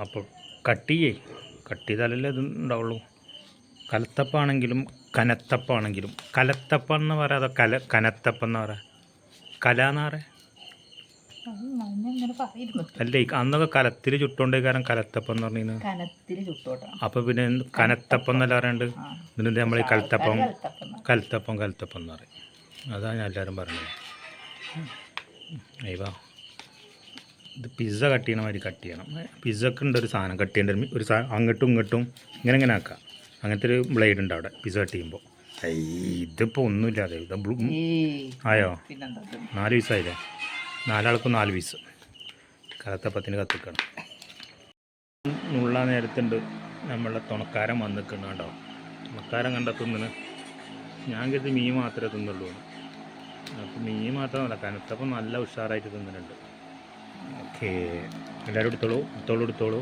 അപ്പോൾ കട്ട് ചെയ്യേ കട്ട് ചെയ്താലല്ലേ ഇത് ഉണ്ടാവുള്ളൂ. കലത്തപ്പാണെങ്കിലും കനത്തപ്പാണെങ്കിലും. കലത്തപ്പം എന്ന് അതോ കല കനത്തപ്പം എന്ന് പറയാം? കല എന്ന് പറയാം അല്ലേ അന്നൊക്കെ കലത്തിൽ ചുട്ടുകൊണ്ടേ കാരണം കലത്തപ്പം എന്ന് പറഞ്ഞു അപ്പൊ പിന്നെ കനത്തപ്പെന്നല്ല കനത്തപ്പം എന്നല്ല പറയാണ്ട്? ആ. നമ്മൾ ഈ കലത്തപ്പം കലത്തപ്പം കലത്തപ്പം എന്ന് പറയും. അതാണ് ഞാൻ എല്ലാവരും പറഞ്ഞത്. അയ്യവാ ഇത് പിസ്സ കട്ട് ചെയ്യണ മാതിരി കട്ട് ചെയ്യണം. പിസ്സക്ക് ഉണ്ട് ഒരു സാധനം കട്ട് ചെയ്യേണ്ട ഒരു- സാധനം അങ്ങോട്ടും ഇങ്ങോട്ടും ഇങ്ങനെ ഇങ്ങനെ ആക്കാം. അങ്ങനത്തെ ഒരു ബ്ലേഡ് ഉണ്ട് അവിടെ പിസ്സ കട്ട് ചെയ്യുമ്പോൾ ഇതിപ്പോൾ ഒന്നുമില്ലാതെ ഇത് ആയോ? നാല് പീസ് പീസായില്ലേ നാലാൾക്കും നാല് പീസ് കലത്തപ്പത്തിന് കത്തിക്കണം. നുള്ള നേരത്തുണ്ട് നമ്മളെ തുണക്കാരൻ വന്ന് കേട്ടോ തുണക്കാരൻ കണ്ട തിന്നിന് ഞാൻ കരുതി മീൻ മാത്രമേ തിന്നുള്ളൂ. അപ്പോൾ മീൻ മാത്രമല്ല കനത്തപ്പം നല്ല ഉഷാറായിട്ട് തിന്നുന്നുണ്ട് ഓക്കേ എല്ലാവരും എടുത്തോളൂ എടുത്തോളൂ എടുത്തോളൂ.